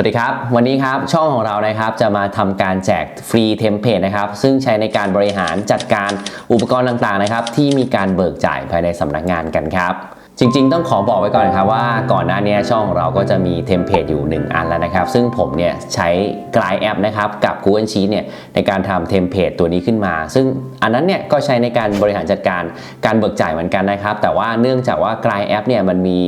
สวัสดีครับ วันนี้ครับช่องของเรานะครับจะมาทำการแจกฟรีเทมเพลตนะครับซึ่งใช้ในการบริหารจัดการอุปกรณ์ต่างๆนะครับ ที่มีการเบิกจ่ายภายในสำนักงานกันครับ จริงๆ ต้องขอบอกไว้ก่อนครับว่าก่อนหน้านี้ช่องเราก็จะมีเทมเพลตอยู่ 1 อันแล้วนะครับ ซึ่งผมเนี่ยใช้กลายแอปนะครับกับ Google Sheet เนี่ยในการทำเทมเพลตตัวนี้ขึ้นมา ซึ่งอันนั้นเนี่ยก็ใช้ในการบริหารจัดการการเบิกจ่ายเหมือนกันนะครับ แต่ว่าเนื่องจากว่ากลายแอปเนี่ยมันมี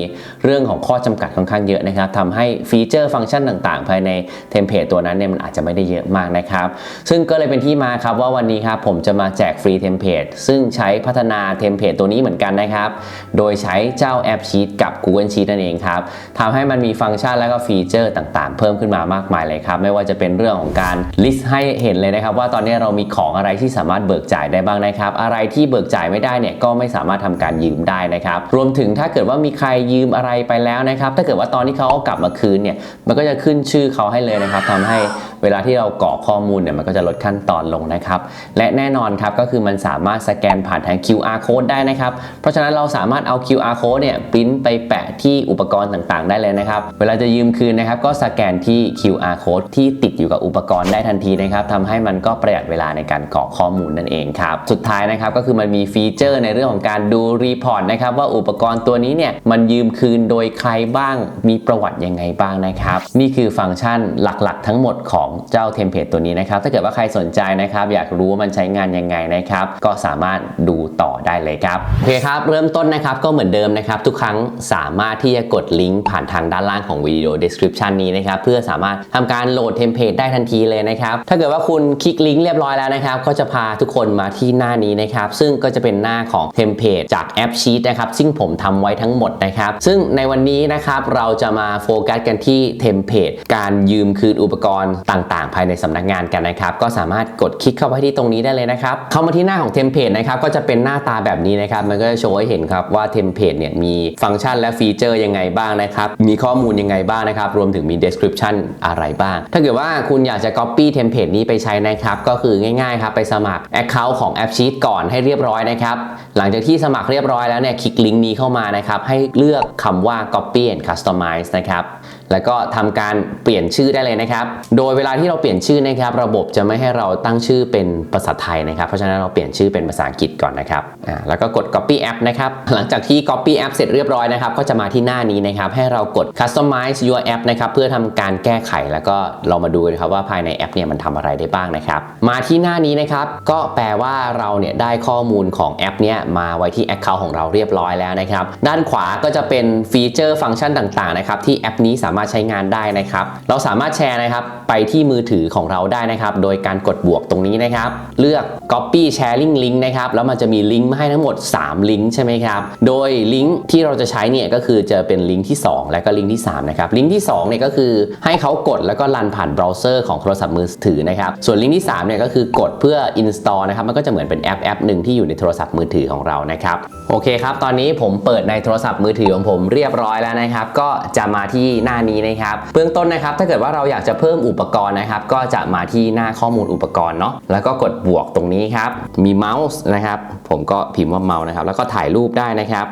เรื่องของข้อจำกัดค่อนข้างเยอะนะครับทำให้ฟีเจอร์ฟังก์ชันต่างๆ ภายในเทมเพลตตัวนั้นเนี่ยมันอาจจะไม่ได้เยอะมากนะครับ ซึ่งก็เลยเป็นที่มาครับว่าวันนี้ครับผมจะมาแจกฟรีเทมเพลตซึ่งใช้พัฒนาเทมเพลตตัวนี้เหมือนกันนะครับ โดยใช้เจ้าแอปชีตกับ Google Sheet นั่นเองครับทำให้มันมีฟังก์ชันและก็ฟีเจอร์ต่างๆ เพิ่มขึ้นมามากมายเลยครับ ไม่ว่าจะเป็นเรื่องของการลิสต์ให้เห็นเลยนะครับ ว่าตอนนี้เรามีของอะไรที่สามารถเบิกจ่ายได้บ้างนะครับ อะไรที่เบิกจ่ายไม่ได้เนี่ยก็ไม่สามารถทำการยืมได้นะครับ รวมถึงถ้าเกิดว่ามีใครยืมอะไรไปแล้วนะครับ ถ้าเกิดว่าตอนที่เขาเอากลับมาคืนเนี่ย มันก็จะขึ้นชื่อเขาให้เลยนะครับทำให้ เวลาที่เรากรอกข้อมูลเนี่ยมันก็จะลดขั้นตอนลงนะครับ และแน่นอนครับก็คือมันสามารถสแกนผ่านทาง QR code ได้นะครับ เพราะฉะนั้นเราสามารถเอา QR code เนี่ยปริ้นไปแปะที่อุปกรณ์ต่างๆ ได้เลยนะครับ เวลาจะยืมคืนนะครับก็สแกนที่ QR code ที่ติดอยู่กับอุปกรณ์ได้ทันทีนะครับทำให้มันก็ประหยัดเวลาในการกรอกข้อมูลนั่นเองครับ สุดท้ายนะครับก็คือมันมีฟีเจอร์ในเรื่องของการดูรีพอร์ตนะครับว่าอุปกรณ์ตัวนี้เนี่ยมันยืมคืนโดยใครบ้าง มีประวัติยังไงบ้างนะครับ นี่คือฟังก์ชันหลักๆ ทั้งหมดของเจ้าเทมเพลตตัวนี้นะครับ ถ้าเกิดว่าใครสนใจนะครับ อยากรู้ว่ามันใช้งานยังไงนะครับ ก็สามารถดูต่อได้เลยครับ โอเคครับ เริ่มต้นนะครับก็เหมือนเดิมนะครับ ทุกครั้งสามารถที่จะกดลิงก์ผ่านทางด้านล่างของวิดีโอ description นี้นะครับ เพื่อสามารถทำการโหลดเทมเพลตได้ทันทีเลยนะครับ ถ้าเกิดว่าคุณคลิกลิงก์เรียบร้อยแล้วนะครับ ก็จะพาทุกคนมาที่หน้านี้นะครับ ซึ่งก็จะเป็นหน้าของเทมเพลตจากแอปชีตนะครับ ซึ่งผมทำไว้ทั้งหมดนะครับ ซึ่งในวันนี้นะครับเราจะมาโฟกัสกันที่เทมเพลตการยืมคืนอุปกรณ์ต่างๆ ภายในสำนักงานกันนะครับ ก็สามารถกดคลิกเข้าไปที่ตรงนี้ได้เลยนะครับ เข้ามาที่หน้าของเทมเพลตนะครับ ก็จะเป็นหน้าตาแบบนี้นะครับ มันก็จะโชว์ให้เห็นครับว่าเทมเพลตเนี่ยมีฟังก์ชันและฟีเจอร์ยังไงบ้างนะครับ มีข้อมูลยังไงบ้างนะครับ รวมถึงมี description อะไรบ้าง ถ้าเกิดว่าคุณอยากจะ copy เทมเพลตนี้ไปใช้นะครับ ก็คือง่ายๆครับไปสมัคร Account ของ AppSheet ก่อนให้เรียบร้อยนะครับ หลังจากที่สมัครเรียบร้อยแล้วเนี่ยคลิกลิงก์นี้เข้ามานะครับให้เลือกคำว่า copy and customize นะครับ แล้วก็ทำการเปลี่ยนชื่อได้เลยนะครับ โดยเวลาที่เราเปลี่ยนชื่อนะครับ ระบบจะไม่ให้เราตั้งชื่อเป็นภาษาไทยนะครับ เพราะฉะนั้นเราเปลี่ยนชื่อเป็นภาษาอังกฤษก่อนนะครับอ่าแล้วก็กด copy app นะครับ หลังจากที่ copy app เสร็จเรียบร้อยนะครับ ก็จะมาที่หน้านี้นะครับ ให้เรากด customize your app นะครับเพื่อทำการแก้ไขแล้วก็เรามาดูกันครับว่าภายในแอปเนี่ยมันทำอะไรได้บ้างนะครับ มาที่หน้านี้นะครับ ก็แปลว่าเราเนี่ยได้ข้อมูลของแอปเนี่ยมาไว้ที่ Account ของเราเรียบร้อยแล้วนะครับ ด้านขวาก็จะเป็นฟีเจอร์ฟังก์ชันต่างๆนะครับที่แอปนี้สามารถใช้งานได้นะครับ เราสามารถแชร์นะครับไปที่มือถือของเราได้นะครับ โดยการกดบวกตรงนี้นะครับ เลือก copy sharing link นะครับ แล้วมันจะมีลิงก์มาให้ทั้งหมด 3 ลิงก์ใช่ไหมครับ โดยลิงก์ที่เราจะใช้เนี่ยก็คือจะเป็นลิงก์ที่ 2 และก็ลิงก์ที่ 3 นะครับ ลิงก์ที่2เนี่ยก็คือให้เขากดแล้วก็รันผ่านเบราว์เซอร์ของโทรศัพท์มือถือนะครับ ส่วนลิงก์ที่3เนี่ยก็คือกดเพื่อ install นะครับ มันก็จะเหมือนเป็นแอปแอปหนึ่งที่อยู่ในโทรศัพท์มือถือของเรานะครับ โอเคครับ ตอนนี้ผมเปิดในโทรศัพท์มือถือของผมเรียบร้อยแล้วนะครับ ก็จะมาที่หน้านี้นะครับเบื้องต้นนะครับถ้าเกิดว่าเราอยากจะเพิ่มอุปกรณ์นะครับก็จะมาที่หน้าข้อมูลอุปกรณ์เนาะแล้วก็กดบวกตรงนี้ครับมีเมาส์นะครับผมก็พิมพ์ว่าเมาส์นะครับแล้วก็ถ่ายรูปได้นะครับ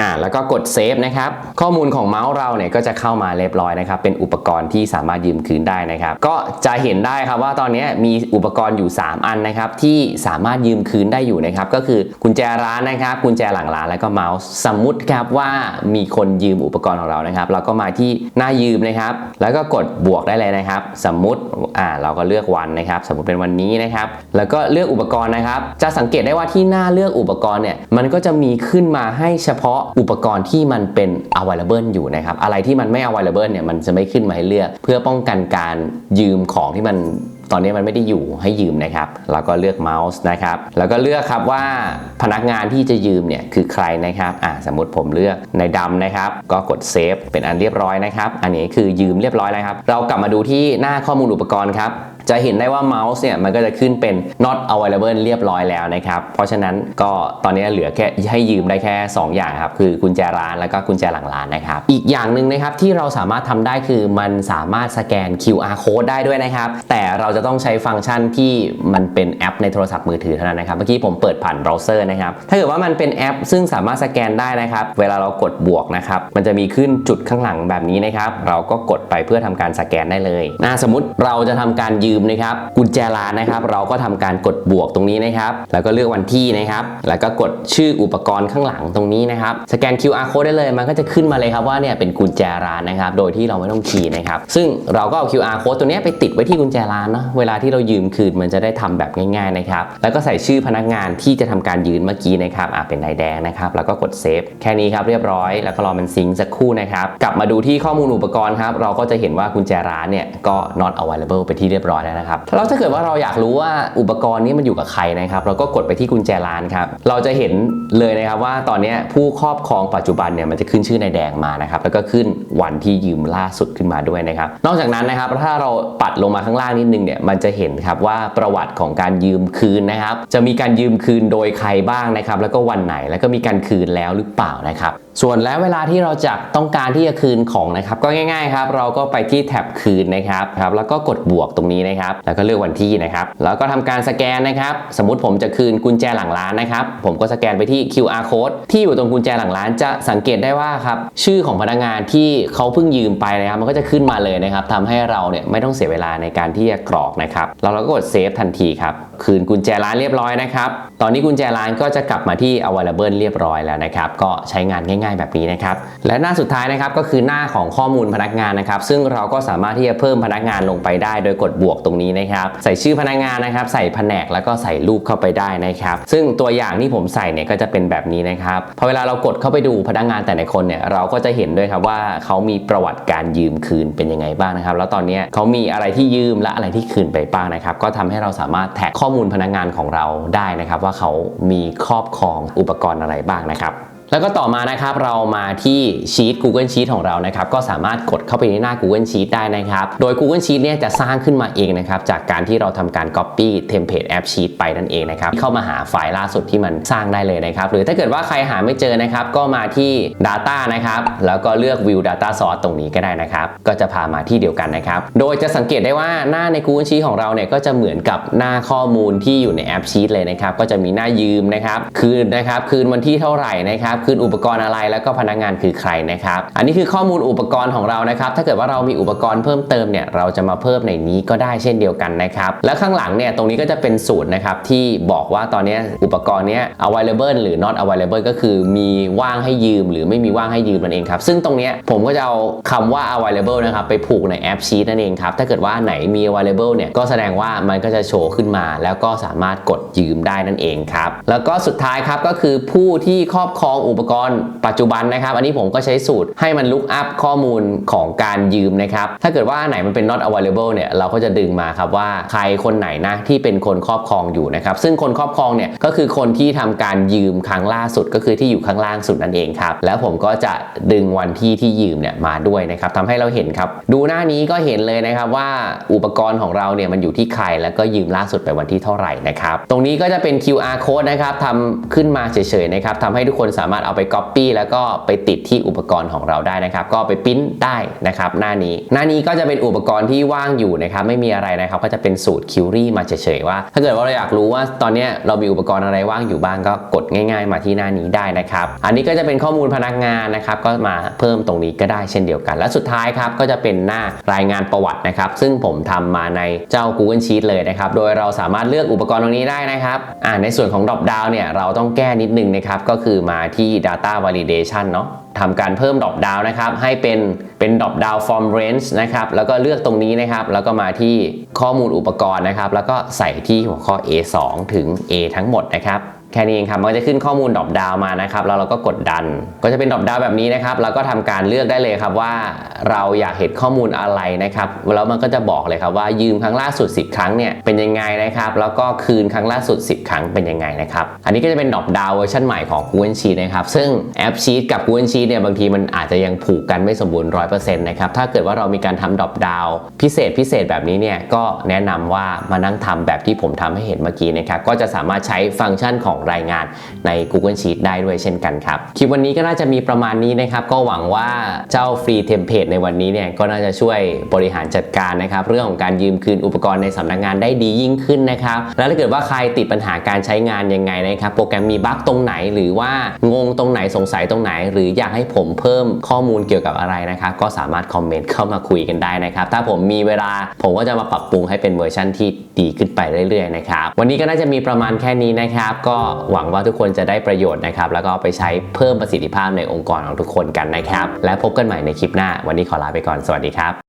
อ่าแล้วก็กดเซฟนะครับ ข้อมูลของเมาส์เราเนี่ยก็จะเข้ามาเรียบร้อยนะครับ เป็นอุปกรณ์ที่สามารถยืมคืนได้นะครับ ก็จะเห็นได้ครับว่าตอนนี้มีอุปกรณ์อยู่ 3 อันนะครับ ที่สามารถยืมคืนได้อยู่นะครับ ก็คือกุญแจร้านนะครับ กุญแจหลังร้านแล้วก็เมาส์สมมุติครับว่ามีคนยืมอุปกรณ์ของเรานะครับ เราก็มาที่หน้ายืมนะครับ แล้วก็กดบวกได้เลยนะครับ สมมุติอ่าเราก็เลือกวันนะครับ สมมติเป็นวันนี้นะครับ แล้วก็เลือกอุปกรณ์นะครับ จะสังเกตได้ว่าที่หน้าเลือกอุปกรณ์เนี่ยมันก็จะมีขึ้นมาให้เฉพาะอุปกรณ์ที่มันเป็น available อยู่นะครับอะไรที่มันไม่ available เนี่ยมันจะไม่ขึ้นมาให้เลือก เพื่อป้องกันการยืมของที่มันตอนนี้มันไม่ได้อยู่ให้ยืมนะครับ เราก็เลือกเมาส์นะครับ แล้วก็เลือกครับว่าพนักงานที่จะยืมเนี่ยคือใครนะครับ อ่าสมมติผมเลือกในดำนะครับ ก็กดเซฟเป็นอันเรียบร้อยนะครับ อันนี้คือยืมเรียบร้อยแล้วครับ เรากลับมาดูที่หน้าข้อมูลอุปกรณ์ครับ จะเห็นได้ว่าเมาส์เนี่ยมันก็จะขึ้นเป็น not available เรียบร้อยแล้วนะครับ เพราะฉะนั้นก็ตอนนี้เหลือแค่ให้ยืมได้แค่ 2 อย่างครับ คือกุญแจร้านแล้วก็กุญแจหลังร้านนะครับ อีกอย่างหนึ่งนะครับที่เราสามารถทำได้คือมันสามารถสแกน QR code ได้ด้วยนะครับ แต่เราจะต้องใช้ฟังก์ชันที่มันเป็นแอปในโทรศัพท์มือถือเท่านั้นนะครับ เมื่อกี้ผมเปิดผ่านเบราว์เซอร์นะครับ ถ้าเกิดว่ามันเป็นแอป ซึ่งสามารถสแกนได้นะครับ เวลาเรากดบวกนะครับ มันจะมีขึ้นจุดข้างหลังแบบนี้นะครับ เราก็กดไปเพื่อทำการสแกนได้เลยนะสมมติเราจะทำการยืมนะครับกุญแจร้านนะครับ เราก็ทำการกดบวกตรงนี้นะครับ แล้วก็เลือกวันที่นะครับ แล้วก็กดชื่ออุปกรณ์ข้างหลังตรงนี้นะครับสแกน QR code ได้เลยมันก็จะขึ้นมาเลยครับว่าเนี่ยเป็นกุญแจร้านนะครับ โดยที่เราไม่ต้องคีย์นะครับ ซึ่งเราก็เอา QR code ตัวนี้ไปติดไว้ที่กุญแจร้านเนาะเวลาที่เรายืมคืนมันจะได้ทำแบบง่ายๆนะครับแล้วก็ใส่ชื่อพนักงานที่จะทำการยืมเมื่อกี้นะครับอ่าเป็นนายแดงนะครับ แล้วก็กดเซฟแค่นี้ครับเรียบร้อยแล้วก็รอมันซิงสักครู่นะครับกลับมาดูที่ข้อมูลอุปกรณ์ครับเราก็จะเห็นว่ากุญแจร้านเนี่ยก็ not available ไปที่เรียบร้อยแล้วนะครับแล้วถ้าเกิดว่าเราอยากรู้ว่าอุปกรณ์นี้มันอยู่กับใครนะครับ เราก็กดไปที่กุญแจร้านครับเราจะเห็นเลยนะครับว่าตอนนี้ผู้ครอบครองปัจจุบันเนี่ยมันจะขึ้นชื่อนายแดงมานะครับแล้วก็ขึ้นวันที่ยืมล่าสุดขึ้นมาด้วยนะครับ นอกจากนั้นนะครับถ้าเราปัดลงมาข้างล่างนิดนึงเนี่ยมันจะเห็นครับว่าประวัติของการยืมคืนนะครับ จะมีการยืมคืนโดยใครบ้างนะครับ แล้วก็วันไหนแล้วก็มีการคืนแล้วหรือเปล่านะครับ ส่วนแล้วเวลาที่เราจะต้องการที่จะคืนของนะครับ ก็ง่ายๆครับเราก็ไปที่แท็บคืนนะครับครับ แล้วก็กดบวกตรงนี้นะครับ แล้วก็เลือกวันที่นะครับแล้วก็ทำการสแกนนะครับ สมมติผมจะคืนกุญแจหลังร้านนะครับ ผมก็สแกนไปที่ QR code ที่อยู่ตรงกุญแจหลังร้าน จะสังเกตได้ว่าครับชื่อของพนักงานที่เขาเพิ่งยืมไปนะครับ มันก็จะขึ้นมาเลยนะครับทำให้เราเนี่ยไม่ต้องเสียเวลาในการที่จะกรอกนะครับแล้วเราก็กดเซฟทันทีครับคืนกุญแจร้านเรียบร้อยนะครับ ตอนนี้กุญแจร้านก็จะกลับมาที่ available เรียบร้อยแล้วนะครับ ก็ใช้งานง่ายๆแบบนี้นะครับ และหน้าสุดท้ายนะครับก็คือหน้าของข้อมูลพนักงานนะครับ ซึ่งเราก็สามารถที่จะเพิ่มพนักงานลงไปได้ โดยกดบวกตรงนี้นะครับ ใส่ชื่อพนักงานนะครับ ใส่แผนกแล้วก็ใส่รูปเข้าไปได้นะครับ ซึ่งตัวอย่างที่ผมใส่เนี่ยก็จะเป็นแบบนี้นะครับ พอเวลาเรากดเข้าไปดูพนักงานแต่ละคนเนี่ยเราก็จะเห็นด้วยครับว่าเขามีประวัติการยืมคืนเป็นยังไงบ้างนะครับ แล้วตอนนี้เขามีอะไรที่ยืมและอะไรที่คืนไปบ้างนะครับ ก็ทำให้เราสามารถแท็กข้อมูลพนักงานของเราได้นะครับ ว่าเขามีครอบครองอุปกรณ์อะไรบ้างนะครับ แล้วก็ต่อมานะครับเรามาที่ชีต Google Sheet ของเรานะครับก็สามารถกดเข้าไปในหน้า Google Sheet ได้นะครับโดย Google Sheet เนี่ยจะสร้างขึ้นมาเองนะครับจากการที่เราทำการ Copy Template App Sheet ไปนั่นเองนะครับเข้ามาหาไฟล์ล่าสุดที่มันสร้างได้เลยนะครับหรือถ้าเกิดว่าใครหาไม่เจอนะครับก็มาที่ Data นะครับแล้วก็เลือก View Data Source ตรงนี้ก็ได้นะครับก็จะพามาที่เดียวกันนะครับโดยจะสังเกตได้ว่าหน้าใน Google Sheet ของเราเนี่ยก็จะเหมือนกับหน้าข้อมูลที่อยู่ในแอป Sheet เลยนะครับก็จะมีหน้ายืมนะครับคืนนะครับคืนวันที่เท่าไหร่นะครับคืนอุปกรณ์อะไรแล้วก็พนักงานคือใครนะครับ อันนี้คือข้อมูลอุปกรณ์ของเรานะครับ ถ้าเกิดว่าเรามีอุปกรณ์เพิ่มเติมเนี่ยเราจะมาเพิ่มในนี้ก็ได้เช่นเดียวกันนะครับ แล้วข้างหลังเนี่ยตรงนี้ก็จะเป็นสูตรนะครับที่บอกว่าตอนนี้อุปกรณ์เนี้ย available หรือ not available ก็คือมีว่างให้ยืม หรือไม่มีว่างให้ยืมนั่นเองครับ ซึ่งตรงเนี้ยผมก็จะเอาคำว่า available นะครับไปผูกในแอป Sheet นั่นเองครับ ถ้าเกิดว่าไหนมี available เนี่ยก็แสดงว่ามันก็จะโชว์ขึ้นมา แล้วก็สามารถกดยืมได้นั่นเองครับ แล้วก็สุดท้ายครับก็คือผู้ที่ครอบครองอุปกรณ์ปัจจุบันนะครับ อันนี้ผมก็ใช้สูตรให้มัน look up ข้อมูลของการยืมนะครับ ถ้าเกิดว่าไหนมันเป็น not available เนี่ยเราก็จะดึงมาครับว่าใครคนไหนนะที่เป็นคนครอบครองอยู่นะครับ ซึ่งคนครอบครองเนี่ยก็คือคนที่ทำการยืมครั้งล่าสุดก็คือที่อยู่ข้างล่างสุดนั่นเองครับแล้วผมก็จะดึงวันที่ที่ยืมเนี่ยมาด้วยนะครับทำให้เราเห็นครับ ดูหน้านี้ก็เห็นเลยนะครับว่าอุปกรณ์ของเราเนี่ยมันอยู่ที่ใครแล้วก็ยืมล่าสุดไปวันที่เท่าไหร่นะครับตรงนี้ก็จะเป็น QR code นะครับทำขึ้นมาเฉยๆนะครับทำให้ทุกคนสามารถเอาไป Copy แล้วก็ไปติดที่อุปกรณ์ของเราได้นะครับ ก็ไปปริ้นได้นะครับหน้านี้ หน้านี้ก็จะเป็นอุปกรณ์ที่ว่างอยู่นะครับ ไม่มีอะไรนะครับ ก็จะเป็นสูตรคิวรี่มาเฉยๆว่า ถ้าเกิดว่าเราอยากรู้ว่าตอนนี้เรามีอุปกรณ์อะไรว่างอยู่บ้างก็กดง่าย ๆ มาที่หน้านี้ได้นะครับ อันนี้ก็จะเป็นข้อมูลพนักงานนะครับ ก็มาเพิ่มตรงนี้ก็ได้เช่นเดียวกัน และสุดท้ายครับก็จะเป็นหน้ารายงานประวัตินะครับ ซึ่งผมทำมาในเจ้า Google Sheet เลยนะครับ โดยเราสามารถเลือกอุปกรณ์ตรงนี้ได้นะครับอ่าในส่วนของ drop down เนี่ยเราต้องแก้นิดนึงนะครับก็คือมาที่ data validation เนาะทำการเพิ่มดรอปดาวนะครับ ให้เป็นเป็นดรอปดาว from range นะครับ แล้วก็เลือกตรงนี้นะครับ แล้วก็มาที่ข้อมูลอุปกรณ์นะครับ แล้วก็ใส่ที่หัวข้อ A2 ถึง A ทั้งหมดนะครับ แค่นี้เองครับ มันก็จะขึ้นข้อมูลดรอปดาวมานะครับ แล้วเราก็กดดัน ก็จะเป็นดรอปดาวแบบนี้นะครับแล้วก็ทำการเลือกได้เลยครับว่าเราอยากเห็นข้อมูลอะไรนะครับ แล้วมันก็จะบอกเลยครับว่ายืมครั้งล่าสุด 10 ครั้งเนี่ยเป็นยังไงนะครับ แล้วก็คืนครั้งล่าสุด 10 ครั้งเป็นยังไงนะครับ อันนี้ก็จะเป็นดรอปดาวเวอร์ชันใหม่ของ Google Sheet นะครับ ซึ่งแอป Sheet กับ Google Sheet เนี่ยบางทีมันอาจจะยังผูกกันไม่สมบูรณ์100%นะครับ ถ้าเกิดว่าเรามีการทำดรอปดาวพิเศษพิเศษแบบนี้เนี่ยก็แนะนำว่ามานั่งทำแบบที่ผมทำให้เห็นเมื่อกี้นะครับ ก็จะสามารถใช้ฟังก์ชันของรายงานใน Google Sheet ได้ด้วยเช่นกันครับ คลิปวันนี้ก็น่าจะมีประมาณนี้นะครับ ก็หวังว่าเจ้าฟรีเทมเพลตในวันนี้เนี่ยก็น่าจะช่วยบริหารจัดการนะครับ เรื่องของการยืมคืนอุปกรณ์ในสำนักงานได้ดียิ่งขึ้นนะครับ แล้วถ้าเกิดว่าใครติดปัญหาการใช้งานยังไงนะครับ โปรแกรมมีบั๊กตรงไหน หรือว่างงตรงไหนสงสัยตรงไหน หรืออยากให้ผมเพิ่มข้อมูลเกี่ยวกับอะไรนะครับก็สามารถคอมเมนต์เข้ามาคุยกันได้นะครับ ถ้าผมมีเวลาผมก็จะมาปรับปรุงให้เป็นเวอร์ชันที่ดีขึ้นไปเรื่อยๆนะครับวันนี้ก็น่าจะมีประมาณแค่นี้นะครับ ก็หวังว่าทุกคนจะได้ประโยชน์นะครับ แล้วก็ไปใช้เพิ่มประสิทธิภาพในองค์กรของทุกคนกันนะครับ และพบกันใหม่ในคลิปหน้า วันนี้ขอลาไปก่อน สวัสดีครับ